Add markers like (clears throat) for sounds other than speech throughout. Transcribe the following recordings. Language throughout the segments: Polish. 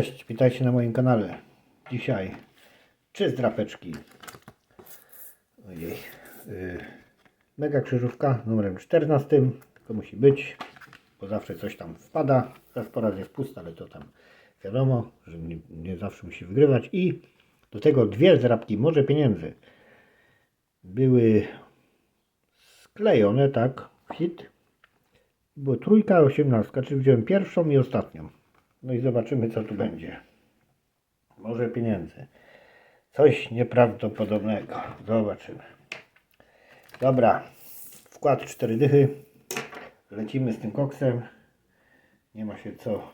Cześć, witajcie na moim kanale. Dzisiaj trzy zdrapeczki. Ojej. Yy, mega krzyżówka numerem 14. To musi być, bo zawsze coś tam wpada. Raz po raz jest pusta, ale to tam wiadomo, że nie, nie zawsze musi wygrywać. I do tego dwie zdrapki, może pieniędzy. Były sklejone, tak, hit. Było trójka, osiemnastka, czyli wziąłem pierwszą i ostatnią. No i zobaczymy, co tu będzie. Może pieniędzy. Coś nieprawdopodobnego. Zobaczymy. Dobra. Wkład cztery dychy. Lecimy z tym koksem. Nie ma się co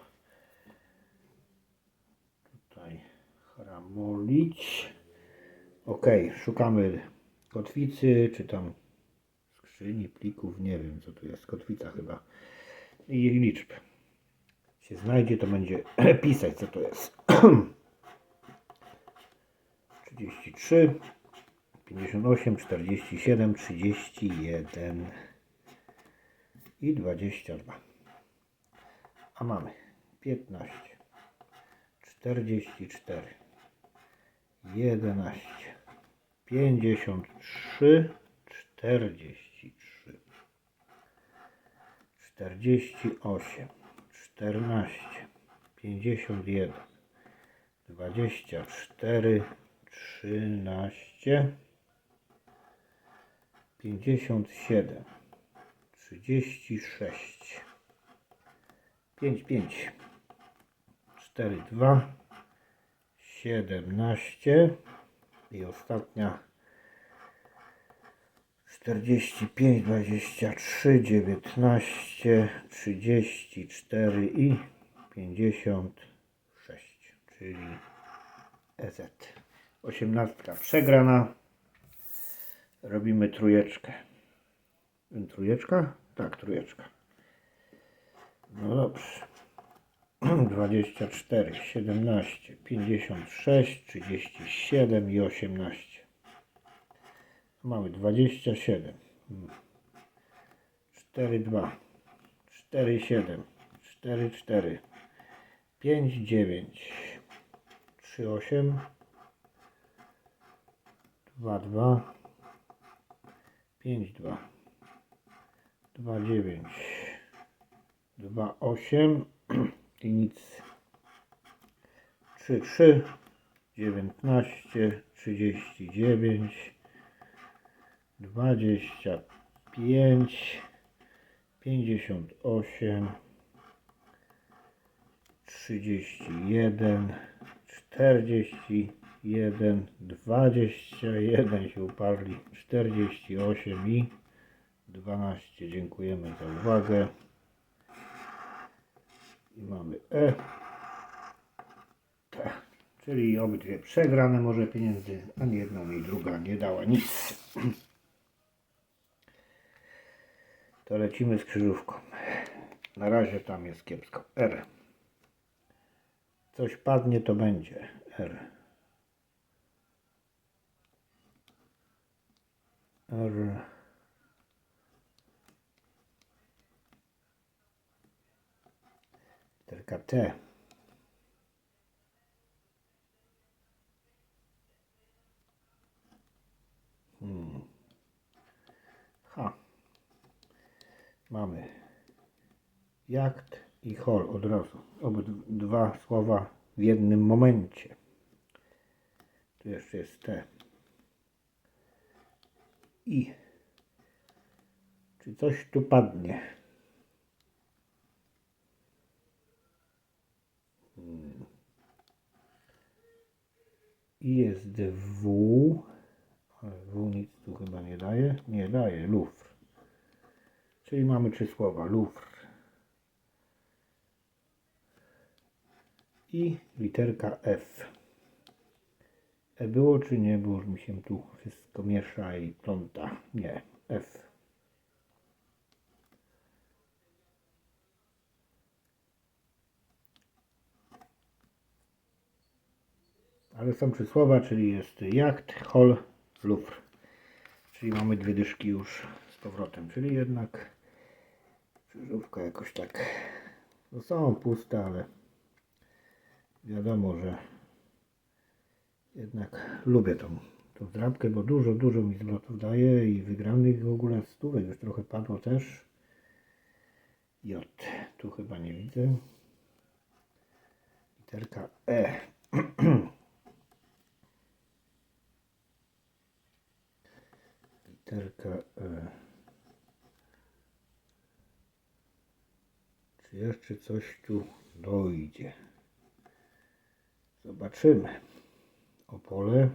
tutaj chramolić. Ok, szukamy kotwicy, czy tam skrzyni, plików, nie wiem co tu jest, kotwica chyba. I liczb się znajdzie, to będzie (clears throat) pisać, co to jest. 33, 58, 47, 31 i 22. A mamy 15, 44, 11, 53, 43, 48, 14, 51, 24, 13, 57, 36, 5, 5, 4, 2, 17 i ostatnia 45, 23, 19, 34 i 56, czyli EZ. 18 przegrana. Robimy trójeczkę. Trójeczka? Tak, trójeczka. No dobrze. 24, 17, 56, 37 i 18. Mamy 27. 4, 2, 4, 7, 4, 4, 5, 9, 3, 8, 2, 2, 5, 2, 2, 9, 2, 8 i nic. 3, 3, 19, 39, 25, 58, 31, 41, 21 się uparli, 48 i 12. Dziękujemy za uwagę. I mamy E. T. Czyli obydwie przegrane może pieniędzy, ani jedna, ani druga nie dała nic. (clears throat) To lecimy z krzyżówką. Na razie tam jest kiepsko. R. Coś padnie, to będzie. R. R. Literka T. Hmm. Ha. Mamy jacht i hol od razu. Obydwa słowa w jednym momencie. Tu jeszcze jest T. I. Czy coś tu padnie? Hmm. I jest W. Ale W nic tu chyba nie daje. Nie daje. Louvre. Czyli mamy trzy słowa. Louvre. I literka F. E było czy nie było? Mi się tu wszystko miesza i pląta. Nie. F. Ale są trzy słowa, czyli jest jacht, hol, Louvre. Czyli mamy dwie dyszki już z powrotem. Czyli jednak krzyżówka jakoś tak. No są puste, ale wiadomo, że jednak lubię tą, tą drapkę, bo dużo, dużo mi zwrotów daje i wygranych w ogóle stówek już trochę padło też. J, tu chyba nie widzę. Literka E. (clears throat) Literka E. Czy jeszcze coś tu dojdzie? Zobaczymy. Opole.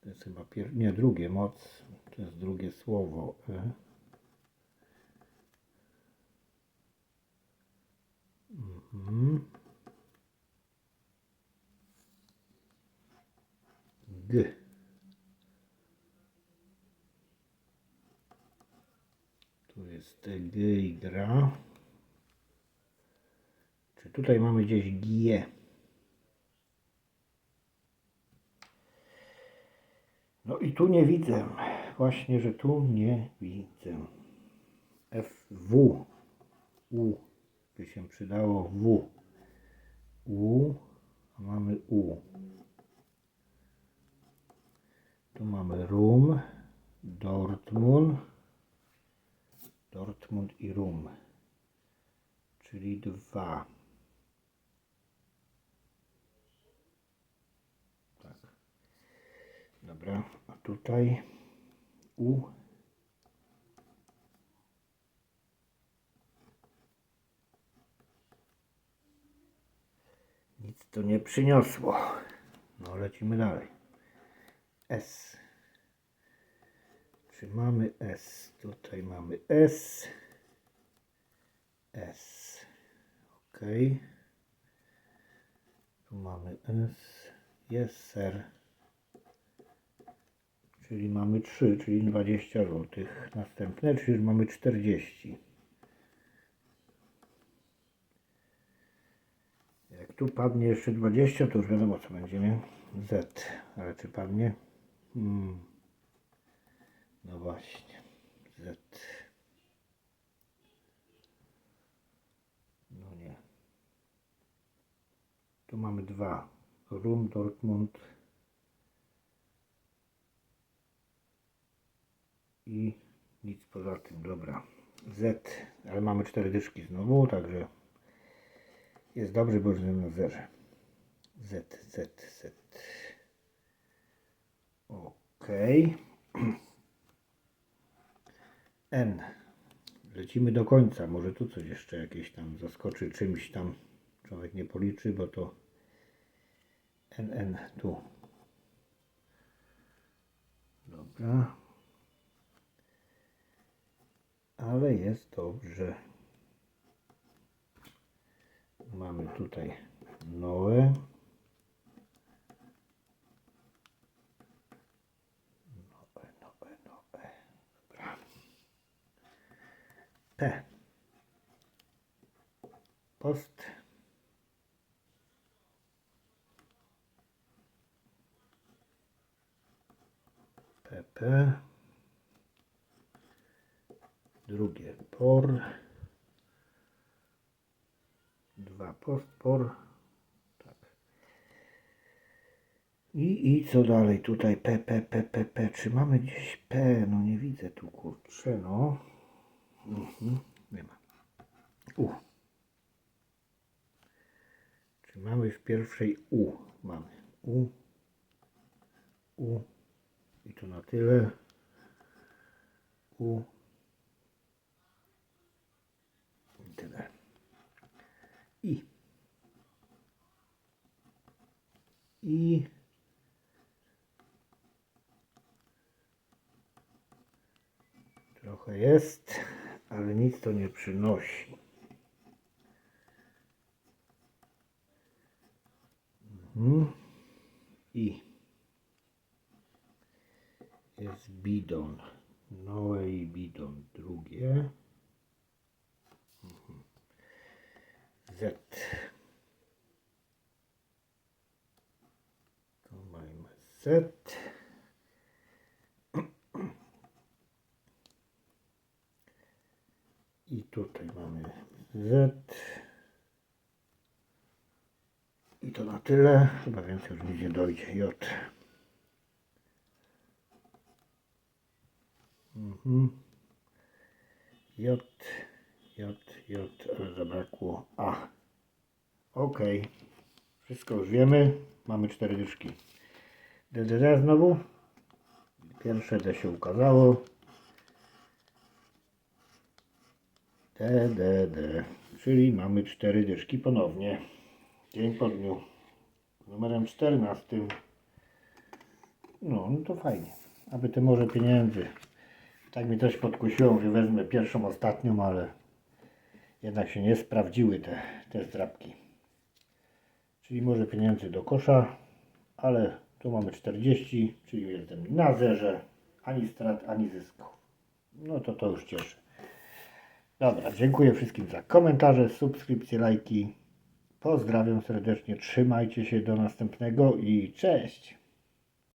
To jest chyba pier... nie drugie moc. To jest drugie słowo. E. Mhm. G. Tu jest G i gra. Czy tutaj mamy gdzieś G? No i tu nie widzę. Właśnie, że tu nie widzę. F, W. U. By się przydało W. U. Mamy U. Tu mamy Rum. Dortmund. Dortmund i Rum. Czyli dwa. Dobra, a tutaj U. Nic to nie przyniosło. No, lecimy dalej. S. Czy mamy S? Tutaj mamy S. S. Ok. Tu mamy S. Jest ser. Czyli mamy 3, czyli 20 zł. Następne, czyli już mamy 40. Jak tu padnie jeszcze 20, to już wiadomo co będziemy. Z. Ale czy padnie? Hmm. No właśnie. Z. No nie. Tu mamy dwa. Rum, Dortmund i nic poza tym. Dobra. Z. Ale mamy cztery dyszki znowu, także jest dobrze, bo już na zerze. Z, Z, Z. Ok. (clears throat) N. Lecimy do końca. Może tu coś jeszcze jakieś tam zaskoczy czymś tam. Człowiek nie policzy, bo to NN tu. Dobra. Ale jest dobrze. Mamy tutaj Noe. Noe, Noe, Noe. Dobra. P. Post. PP. Drugie por. Dwa post por. Tak. I, I co dalej tutaj? P, P, P, P, P. Czy mamy gdzieś P? No nie widzę tu kurczę, no. Mhm. Nie ma. U. Czy mamy w pierwszej U? Mamy. U. U. I to na tyle. U. I tyle. I. I. Trochę jest, ale nic to nie przynosi. Mhm. I jest bidon. Noe i bidon drugie. Z. Mamy Z. I tutaj mamy Z. I to na tyle. Chyba więcej już nic nie dojdzie. J. Mhm. J, J, J, ale zabrakło A. Ok. Wszystko już wiemy. Mamy cztery dyszki. DDD znowu. Pierwsze D się ukazało. D, D, D. Czyli mamy cztery dyszki ponownie. Dzień po dniu. Numerem 14. No, no to fajnie. Aby te może pieniędzy. Tak mi też podkusiło, że wezmę pierwszą, ostatnią, ale jednak się nie sprawdziły te, te zdrabki. Czyli może pieniędzy do kosza, ale tu mamy 40, czyli jestem na zerze. Ani strat, ani zysku. No to to już cieszy. Dobra, dziękuję wszystkim za komentarze, subskrypcje, lajki. Pozdrawiam serdecznie, trzymajcie się do następnego i cześć!